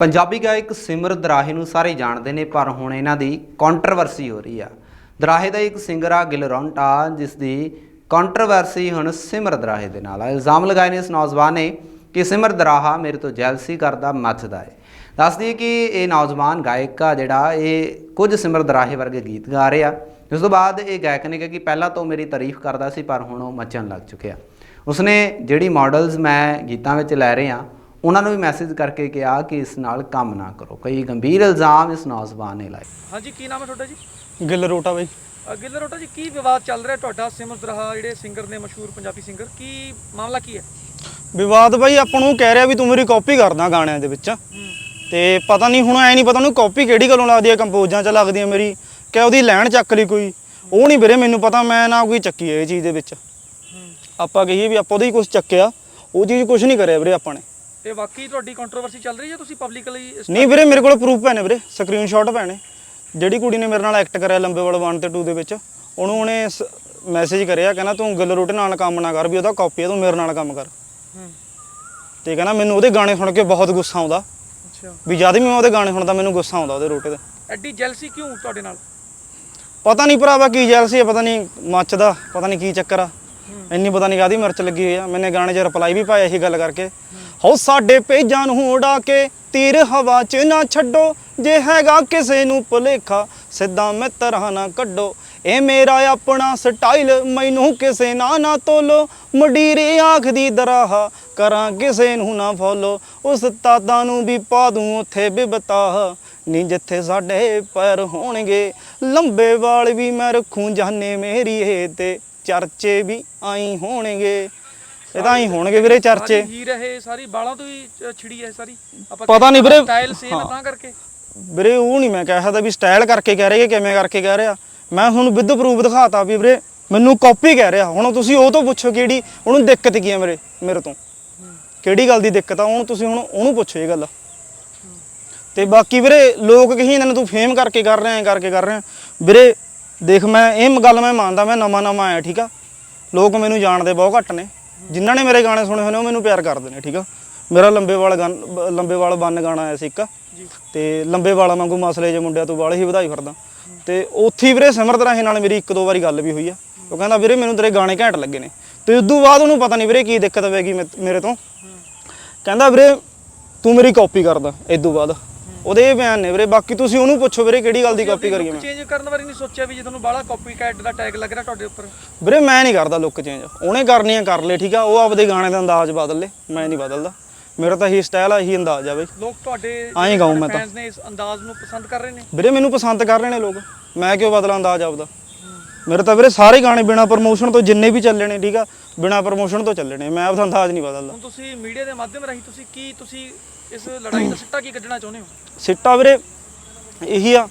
ਪੰਜਾਬੀ ਗਾਇਕ ਸਿਮਰ ਦਰਾਹੇ ਨੂੰ ਸਾਰੇ ਜਾਣਦੇ ਨੇ, ਪਰ ਹੁਣ ਇਹਨਾਂ ਦੀ ਕੰਟਰੋਵਰਸੀ ਹੋ ਰਹੀ ਆ। ਦਰਾਹੇ ਦਾ ਇੱਕ ਸਿੰਗਰ ਆ ਗਿਲਰੌਂਟਾ ਜਿਸ ਦੀ ਕੰਟਰੋਵਰਸੀ ਹੁਣ ਸਿਮਰ ਦਰਾਹੇ ਦੇ ਨਾਲ ਆ। ਇਲਜ਼ਾਮ ਲਗਾਏ ਨੇ ਇਸ ਨੌਜਵਾਨ ਨੇ ਕਿ ਸਿਮਰ ਦਰਾਹਾ ਮੇਰੇ ਤੋਂ ਜੈਲਸੀ ਕਰਦਾ, ਮੱਚਦਾ ਹੈ ਦੱਸਦੀ ਕਿ ਇਹ ਨੌਜਵਾਨ ਗਾਇਕ ਆ ਜਿਹੜਾ ਇਹ ਕੁਝ ਸਿਮਰ ਦਰਾਹੇ ਵਰਗੇ ਗੀਤ ਗਾ ਰਿਹਾ ਉਸ ਤੋਂ ਬਾਅਦ ਇਹ ਗਾਇਕ ਨੇ ਕਿਹਾ ਕਿ ਪਹਿਲਾਂ ਤੋਂ ਮੇਰੀ ਤਾਰੀਫ ਕਰਦਾ ਸੀ, ਪਰ ਹੁਣ ਉਹ ਮੱਚਣ ਲੱਗ ਚੁੱਕਿਆ। ਉਸਨੇ ਜਿਹੜੀ ਮਾਡਲਸ ਮੈਂ ਗੀਤਾਂ ਵਿੱਚ ਲੈ ਰਿਹਾ ਉਹਨਾਂ ਨੂੰ ਵੀ ਮੈਸੇਜ ਕਰਕੇ ਕਿਹਾ ਕਿ ਇਸ ਨਾਲ ਕੰਮ ਨਾ ਕਰੋ। ਕਈ ਗੰਭੀਰ ਇਲਜ਼ਾਮ ਇਸ ਨੌਜਵਾਨ ਨੇ ਲਾਏ। ਹਾਂਜੀ ਕੀ ਨਾਮ ਹੈ ਤੁਹਾਡਾ ਜੀ? ਗਿੱਲ ਰੋਟਾ ਬਾਈ। ਅ, ਗਿੱਲ ਰੋਟਾ ਜੀ ਕੀ ਵਿਵਾਦ ਚੱਲ ਰਿਹਾ ਤੁਹਾਡਾ? ਸਿਮਰਤ ਰਹਾ ਜਿਹੜੇ ਸਿੰਗਰ ਨੇ ਮਸ਼ਹੂਰ ਪੰਜਾਬੀ ਸਿੰਗਰ ਕੀ ਮਾਮਲਾ ਕੀ ਹੈ? ਵਿਵਾਦ ਬਾਈ ਆਪਾਂ ਨੂੰ ਕਹਿ ਰਿਹਾ ਵੀ ਤੂੰ ਮੇਰੀ ਕਾਪੀ ਕਰਦਾ ਗਾਣਿਆਂ ਦੇ ਵਿੱਚ। ਤੇ ਪਤਾ ਨਹੀਂ ਹੁਣ ਐ ਨਹੀਂ ਪਤਾ ਉਹਨੂੰ ਕਾਪੀ ਕਿਹੜੀ ਗੱਲੋਂ ਲੱਗਦੀ ਹੈ ਕੰਪੋਜ਼ਾਂ 'ਚ ਲੱਗਦੀ ਹੈ ਮੇਰੀ। ਕਿ ਉਹਦੀ ਲੈਣ ਚੱਕ ਲਈ ਕੋਈ? ਉਹ ਨਹੀਂ ਵੀਰੇ ਮੈਨੂੰ ਪਤਾ ਮੈਂ ਨਾ ਕੋਈ ਚੱਕੀ ਹੈ ਇਹ ਚੀਜ਼ ਦੇ ਵਿੱਚ। ਆਪਾਂ ਕਹੀਏ ਵੀ ਆਪਾਂ ਉਹਦੀ ਕੁਝ ਚੱਕਿਆ। ਉਹ ਚੀਜ਼ ਕੁਝ ਨਹੀਂ ਕਰਿਆ ਵੀਰੇ ਆਪਾਂ ਨੇ। ਤੇ ਵਾਕਈ ਤੁਹਾਡੀ ਕੰਟਰੋਵਰਸੀ ਚੱਲ ਰਹੀ ਹੈ ਤੁਸੀਂ ਪਬਲਿਕਲੀ ਨਹੀਂ ਵੀਰੇ ਮੇਰੇ ਕੋਲ ਪ੍ਰੂਫ ਪੈਣੇ ਵੀਰੇ ਸਕਰੀਨਸ਼ਾਟ ਪੈਣੇ ਜਿਹੜੀ ਕੁੜੀ ਨੇ ਮੇਰੇ ਨਾਲ ਐਕਟ ਕਰਿਆ ਲੰਬੇਵਾਲ 1 ਤੇ 2 ਦੇ ਵਿੱਚ ਉਹਨੂੰ ਉਹਨੇ ਮੈਸੇਜ ਕਰਿਆ ਕਹਿੰਦਾ ਤੂੰ ਗਿੱਲ ਰੋਟੇ ਨਾਲ ਕੰਮ ਨਾ ਕਰ ਵੀ ਉਹਦਾ ਕਾਪੀ ਹੈ ਤੂੰ ਮੇਰੇ ਨਾਲ ਕੰਮ ਕਰ। ਹੂੰ। ਤੇ ਕਹਿੰਦਾ ਮੈਨੂੰ ਉਹਦੇ ਗਾਣੇ ਸੁਣ ਕੇ ਬਹੁਤ ਗੁੱਸਾ ਆਉਂਦਾ। ਅੱਛਾ। ਵੀ ਜਦ ਵੀ ਮੈਂ ਉਹਦੇ ਗਾਣੇ ਸੁਣਦਾ ਮੈਨੂੰ ਗੁੱਸਾ ਆਉਂਦਾ ਉਹਦੇ ਰੋਟੇ ਦਾ ਐਡੀ ਜੈਲਸੀ ਕਿਉਂ ਤੁਹਾਡੇ ਨਾਲ? ਪਤਾ ਨਹੀਂ ਭਰਾਵਾ ਕੀ ਜੈਲਸੀ ਹੈ ਪਤਾ ਨਹੀਂ ਮੱਚਦਾ ਪਤਾ ਨਹੀਂ ਕੀ ਚੱਕਰ ਆ। ਇੰਨੀ ਪਤਾ ਨਹੀਂ ਕਾਦੀ ਮਿਰਚ ਲੱਗੀ ਹੋਈ ਆ। ਮੈਨੇ ਗਾਣੇ 'ਚ ਰਿਪਲਾਈ ਵੀ ਪਾਇਆ ਇਹੀ ਗੱਲ ਕਰਕੇ। ਹੋ ਸਾਡੇ ਪੇਜਾਂ ਨੂੰ ਉਡਾ ਕੇ ਤੀਰ ਹਵਾ 'ਚ ਨਾ ਛੱਡੋ, ਜੇ ਹੈਗਾ ਕਿਸੇ ਨੂੰ ਭੁਲੇਖਾ, ਸਿੱਧਾ ਮੈਂ ਨਾ ਕੱਢੋ। ਇਹ ਮੇਰਾ ਆਪਣਾ ਸਟਾਈਲ, ਮੈਨੂੰ ਕਿਸੇ ਨਾ ਨਾ ਤੋਲੋ। ਮਡੀਰੇ ਆਖਦੀ ਦਰਾਹਾ, ਕਰਾਂ ਕਿਸੇ ਨੂੰ ਨਾ ਫੋਲੋ। ਉਸ ਤਾਦਾ ਨੂੰ ਵੀ ਪਾ ਦੂੰ ਉੱਥੇ ਬਿਬਤਾ ਨੀ ਜਿੱਥੇ ਸਾਡੇ ਪੈਰ ਹੋਣਗੇ, ਲੰਬੇ ਵਾਲ ਵੀ ਮੈਂ ਰੱਖੂੰ ਜਾਨੇ ਮੇਰੀ ਇਹ ਤੇ, ਚਰਚੇ ਵੀ ਆਈ ਹੋਣਗੇ। ਇਹ ਤਾਂ ਆਈ ਹੋਣਗੇ ਵੀਰੇ ਚਰਚੇ। ਹੀਰ ਇਹ ਸਾਰੀ ਬਾਲਾਂ ਤੋਂ ਹੀ ਅ, ਛਿੜੀ ਹੈ ਸਾਰੀ। ਪਤਾ ਨਹੀਂ ਵੀਰੇ। ਸਟਾਈਲ ਸੇਮ ਹਾਂ। ਤਾਂ ਕਰਕੇ। ਵੀਰੇ ਉਹ ਨਹੀਂ ਮੈਂ ਕਹਿ ਸਕਦਾ ਵੀ ਸਟਾਈਲ ਕਰਕੇ ਕਹਿ ਰਹੇ ਕਿ ਕਿਵੇਂ ਕਰਕੇ ਕਹਿ ਰਿਹਾ। ਮੈਂ ਹੁਣ ਵਿਦ ਪ੍ਰੂਫ ਦਿਖਾਤਾ ਵੀ ਵੀਰੇ ਮੈਨੂੰ ਕਾਪੀ ਕਹਿ ਰਿਹਾ। ਹੁਣ ਤੁਸੀਂ ਉਹ ਤੋਂ ਪੁੱਛੋ ਕਿਹੜੀ ਉਹਨੂੰ ਦਿੱਕਤ ਕੀ ਹੈ ਮੇਰੇ ਮੇਰੇ ਤੋਂ। ਕਿਹੜੀ ਗੱਲ ਦੀ ਦਿੱਕਤ ਆ ਉਹਨੂੰ ਤੁਸੀਂ ਹੁਣ ਉਹਨੂੰ ਪੁੱਛੋ ਇਹ ਗੱਲ। ਤੇ ਬਾਕੀ ਵੀਰੇ ਲੋਕ ਕਹੀ ਜਾਂਦੇ ਨੇ ਤੂੰ ਫੇਮ ਕਰਕੇ ਕਰ ਰਿਹਾ ਐ ਕਰਕੇ ਕਰ ਰਿਹਾ। ਵੀਰੇ ਦੇਖ ਮੈਂ ਇਹ ਗੱਲ ਮੈਂ ਮੰਨਦਾ ਮੈਂ ਨਵਾਂ ਨਵਾਂ ਆਇਆ ਠੀਕ ਆ। ਲੋਕ ਮੈਨੂੰ ਜਾਣਦੇ ਬਹੁਤ ਘੱਟ ਨੇ। ਜਿਨ੍ਹਾਂ ਨੇ ਮੇਰੇ ਗਾਣੇ ਸੁਣੇ ਨੇ ਉਹ ਮੈਨੂੰ ਪਿਆਰ ਕਰਦੇ ਨੇ ਠੀਕ ਆ? ਮੇਰਾ ਲੰਬੇ ਵਾਲ ਲੰਬੇ ਵਾਲ ਬੰਨ ਗਾਣਾ ਆਇਆ ਸੀ ਇੱਕ ਤੇ ਲੰਬੇ ਵਾਲਾਂ ਵਾਂਗੂ ਮਸਲੇ ਜੇ ਮੁੰਡਿਆਂ ਤੋਂ ਵਾਲੇ ਹੀ ਵਧਾਈ ਫਿਰਦਾ। ਤੇ ਉੱਥੇ ਵੀਰੇ ਸਿਮਰਤ ਰਾਹੀਂ ਨਾਲ ਮੇਰੀ ਇੱਕ ਦੋ ਵਾਰੀ ਗੱਲ ਵੀ ਹੋਈ ਆ। ਉਹ ਕਹਿੰਦਾ ਵੀਰੇ ਮੈਨੂੰ ਤੇਰੇ ਗਾਣੇ ਘੈਂਟ ਲੱਗੇ ਨੇ। ਤੇ ਉਦੋਂ ਬਾਅਦ ਉਹਨੂੰ ਪਤਾ ਨਹੀਂ ਵੀਰੇ ਕੀ ਦਿੱਕਤ ਮੇ- ਮੇਰੇ ਤੋਂ। ਕਹਿੰਦਾ ਵੀਰੇ ਤੂੰ ਮੇਰੀ ਕਾਪੀ ਕਰਦਾ ਇਦੋਂ ਬਾਅਦ। ਉਹਦੇ ਬਿਆਨ ਨੇ ਵੀਰੇ ਬਾਕੀ ਤੁਸੀਂ ਉਹਨੂੰ ਪੁੱਛੋ ਵੀਰੇ ਕਿਹੜੀ ਗੱਲ ਦੀ ਕਾਪੀ ਕਰੀਏ ਮੈਂ। ਚੇਂਜ ਕਰਨ ਬਾਰੇ ਨਹੀਂ ਸੋਚਿਆ ਵੀ ਜੇ ਤੁਹਾਨੂੰ ਬਾਲਾ ਕਾਪੀ ਕੈਟ ਦਾ ਟੈਗ ਲੱਗ ਰਿਹਾ ਤੁਹਾਡੇ ਉੱਪਰ। ਵੀਰੇ ਮੈਂ ਨਹੀਂ ਕਰਦਾ ਲੁੱਕ ਚੇਂਜ ਉਹਨੇ ਕਰਨੀ ਆ ਕਰ ਲੈ ਠੀਕ ਆ? ਉਹ ਆਪਦੇ ਗਾਣੇ ਦਾ ਅੰਦਾਜ਼ ਬਦਲ ਲੈ ਮੈਂ ਨਹੀਂ ਬਦਲਦਾ। ਮੇਰਾ ਤਾਂ ਇਹੀ ਸਟਾਈਲ ਆ ਇਹੀ ਅੰਦਾਜ਼ ਆ ਬਈ। ਲੋਕ ਤੁਹਾਡੇ ਆਏਂ ਗਾਊਂ ਮੈਂ ਤਾਂ। ਫੈਨਸ ਨੇ ਇਸ ਅੰਦਾਜ਼ ਨੂੰ ਪਸੰਦ ਕਰ ਰਹੇ ਨੇ? ਵੀਰੇ ਮੈਨੂੰ ਪਸੰਦ ਕਰ ਰਹੇ ਨੇ ਲੋਕ। ਮੈਂ ਕਿਉਂ ਬਦਲਾਂ ਅੰਦਾਜ਼ ਆਪਦਾ? ਮੇਰੇ ਤਾਂ ਵੀਰੇ ਸਾਰੇ ਗਾਣੇ ਬਿਨਾ ਪ੍ਰਮੋਸ਼ਨ ਤੋਂ ਜਿੰਨੇ ਵੀ ਚੱਲੇ ਨੇ ਠੀਕ ਆ ਬਿਨਾ ਪ੍ਰਮੋਸ਼ਨ ਤੋਂ ਚੱਲੇ ਨੇ। ਮੈਂ ਆਪਦਾ ਅੰਦਾਜ਼ ਨਹੀਂ ਬਦਲਦਾ। ਹੁਣ ਤੁਸੀਂ ਮੀਡੀਆ ਦੇ ਮਾਧਿਅਮ ਰਾਹੀਂ ਤੁਸੀਂ ਕੀ ਤੁਸੀਂ ਇਸ ਲੜਾਈ ਦਾ ਸਿੱਟਾ ਕੀ ਕੱਢਣਾ ਚਾਹੁੰਦੇ ਹੋ? ਸਿੱਟਾ ਵੀਰੇ ਇਹੀ ਆ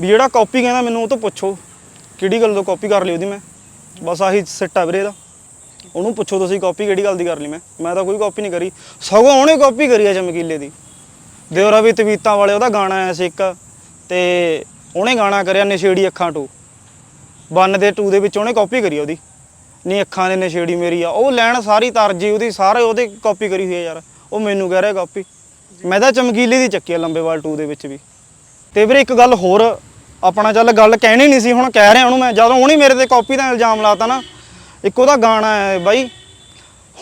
ਵੀ ਜਿਹੜਾ ਕਾਪੀ ਕਹਿੰਦਾ ਮੈਨੂੰ ਉਹ ਤੋਂ ਪੁੱਛੋ। ਕਿਹੜੀ ਗੱਲ ਤੋਂ ਕਾਪੀ ਕਰ ਲਈ ਉਹਦੀ ਮੈਂ? ਬਸ ਆਹੀ ਸਿੱਟਾ ਵੀਰੇ ਇਹਦਾ। ਉਹਨੂੰ ਪੁੱਛੋ ਤੁਸੀਂ ਕਾਪੀ ਕਿਹੜੀ ਗੱਲ ਦੀ ਕਰ ਲਈ ਮੈਂ। ਮੈਂ ਤਾਂ ਕੋਈ ਕਾਪੀ ਨਹੀਂ ਕਰੀ। ਸਗੋਂ ਉਹਨੇ ਕਾਪੀ ਕਰੀ ਆ ਚਮਕੀਲੇ ਦੀ। ਦਿਉਰਾ ਵੀ ਤਵੀਤਾਂ ਵਾਲੇ ਉਹਦਾ ਗਾਣਾ ਆਇਆ ਸੀ ਇੱਕ ਤੇ ਉਹਨੇ ਗਾਣਾ ਕਰਿਆ ਨਸ਼ੇੜੀ ਅੱਖਾਂ ਟੂ ਬੰਨ ਦੇ ਟੂ ਦੇ ਵਿੱਚ ਉਹਨੇ ਕਾਪੀ ਕਰੀ ਆ ਉਹਦੀ। ਨਹੀਂ ਅੱਖਾਂ ਦੇ ਨਸ਼ੇੜੀ ਮੇਰੀ ਆ, ਉਹ ਲੈਣ ਸਾਰੀ ਤਰਜੀ ਉਹਦੀ, ਸਾਰੇ ਉਹਦੇ ਕਾਪੀ ਕਰੀ ਹੋਈ ਆ ਯਾਰ। ਉਹ ਮੈਨੂੰ ਕਹਿ ਰਿਹਾ ਕਾਪੀ ਮੈਂ ਤਾਂ ਚਮਕੀਲੇ ਦੀ ਚੱਕੀ ਆ ਲੰਬੇਵਾਲ 2 ਦੇ ਵਿੱਚ ਵੀ। ਤੇ ਵੀਰੇ ਇੱਕ ਗੱਲ ਹੋਰ, ਆਪਣਾ ਚੱਲ ਗੱਲ ਕਹਿਣੀ ਨਹੀਂ ਸੀ, ਹੁਣ ਕਹਿ ਰਿਹਾ ਉਹਨੂੰ ਮੈਂ, ਜਦੋਂ ਉਹਨੇ ਮੇਰੇ ਤੇ ਕਾਪੀ ਦਾ ਇਲਜ਼ਾਮ ਲਾਤਾ ਨਾ, ਇੱਕ ਉਹਦਾ ਗਾਣਾ ਹੈ ਬਾਈ,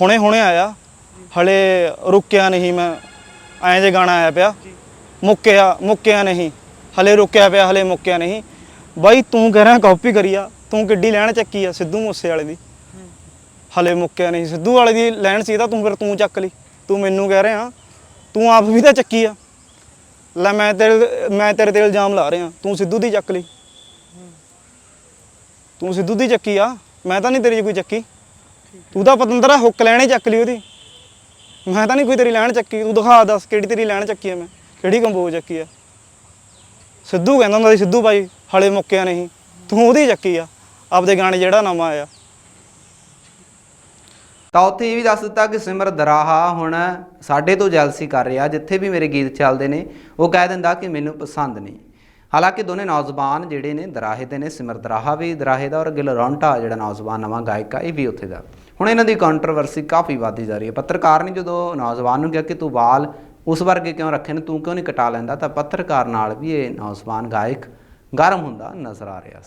ਹੁਣੇ ਹੁਣੇ ਆਇਆ। ਹਲੇ ਰੁਕਿਆ ਨਹੀਂ ਮੈਂ, ਐਂ ਜੇ ਗਾਣਾ ਆਇਆ ਪਿਆ। ਮੁੱਕਿਆ ਮੁੱਕਿਆ ਨਹੀਂ। ਹਲੇ ਰੁਕਿਆ ਪਿਆ, ਹਲੇ ਮੁੱਕਿਆ ਨਹੀਂ। ਬਾਈ ਤੂੰ ਕਹਿ ਰਿਹਾ ਕਾਪੀ ਕਰੀ ਆ, ਤੂੰ ਕਿੱਡੀ ਲੈਣ ਚੱਕੀ ਆ ਸਿੱਧੂ ਮੂਸੇ ਵਾਲੇ ਦੀ। ਹਲੇ ਮੁੱਕਿਆ ਨਹੀਂ ਸਿੱਧੂ ਵਾਲੇ ਦੀ ਲੈਣ ਸੀ ਤਾਂ ਤੂੰ ਫਿਰ ਤੂੰ ਚੱਕ ਲਈ। ਤੂੰ ਮੈਨੂੰ ਕਹਿ ਰਿਹਾ, ਤੂੰ ਆਪ ਵੀ ਤਾਂ ਚੱਕੀ ਆ। ਲੈ ਮੈਂ ਤੇਰੇ ਮੈਂ ਤੇਰੇ ਤੇ ਇਲਜ਼ਾਮ ਲਾ ਰਿਹਾ, ਤੂੰ ਸਿੱਧੂ ਦੀ ਚੱਕ ਲਈ। ਤੂੰ ਸਿੱਧੂ ਦੀ ਚੱਕੀ ਆ, ਮੈਂ ਤਾਂ ਨਹੀਂ ਤੇਰੀ ਕੋਈ ਚੱਕੀ। ਤੂੰ ਤਾਂ ਪਤੰਦਰਾ ਹੁੱਕ ਲੈਣੇ ਚੱਕ ਲਈ ਉਹਦੀ। ਮੈਂ ਤਾਂ ਨਹੀਂ ਕੋਈ ਤੇਰੀ ਲੈਣ ਚੱਕੀ, ਤੂੰ ਦਿਖਾ ਦੱਸ ਕਿਹੜੀ ਤੇਰੀ ਲੈਣ ਚੱਕੀ ਆ ਮੈਂ, ਕਿਹੜੀ ਕੰਬੋਜ ਚੱਕੀ ਆ। ਸਿੱਧੂ ਕਹਿੰਦਾ ਹੁੰਦਾ ਸੀ, ਸਿੱਧੂ ਬਾਈ ਹਲੇ ਮੁੱਕਿਆ ਨਹੀਂ। ਤੂੰ ਉਹਦੀ ਚੱਕੀ ਆ, ਆਪਦੇ ਗਾਣੇ ਜਿਹੜਾ ਨਵਾਂ ਆਇਆ। ਤਾਂ ਉੱਥੇ ਇਹ ਵੀ ਦੱਸ ਦਿੱਤਾ ਕਿ ਸਿਮਰ ਦਰਾਹਾ ਹੁਣ ਸਾਡੇ ਤੋਂ ਜੈਲਸੀ ਕਰ ਰਿਹਾ, ਜਿੱਥੇ ਵੀ ਮੇਰੇ ਗੀਤ ਚੱਲਦੇ ਨੇ, ਉਹ ਕਹਿ ਦਿੰਦਾ ਕਿ ਮੈਨੂੰ ਪਸੰਦ ਨਹੀਂ। ਹਾਲਾਂਕਿ ਦੋਨੇ ਨੌਜਵਾਨ ਜਿਹੜੇ ਨੇ, ਦਰਾਹੇ ਦੇ ਨੇ, ਸਿਮਰ ਦਰਾਹਾ ਵੀ ਦਰਾਹੇ ਦਾ ਔਰ ਗਿਲ ਰੌਂਟਾ ਜਿਹੜਾ ਨੌਜਵਾਨ ਨਵਾਂ ਗਾਇਕ ਆ, ਇਹ ਵੀ ਉੱਥੇ ਦਾ। ਹੁਣ ਇਹਨਾਂ ਦੀ ਕੰਟਰੋਵਰਸੀ ਕਾਫੀ ਵੱਧਦੀ ਜਾ ਰਹੀ ਹੈ। ਪੱਤਰਕਾਰ ਨੇ ਜਦੋਂ ਨੌਜਵਾਨ ਨੂੰ ਕਿਹਾ ਕਿ ਤੂੰ ਵਾਲ ਉਸ ਵਰਗੇ ਕਿਉਂ ਰੱਖੇ ਨੇ? ਤੂੰ ਕਿਉਂ ਨਹੀਂ ਕਟਾ ਲੈਂਦਾ? ਤਾਂ ਪੱਤਰਕਾਰ ਨਾਲ ਵੀ ਇਹ ਨੌਜਵਾਨ ਗਾਇਕ ਗਰਮ ਹੁੰਦਾ ਨਜ਼ਰ ਆ ਰਿਹਾ ਸੀ।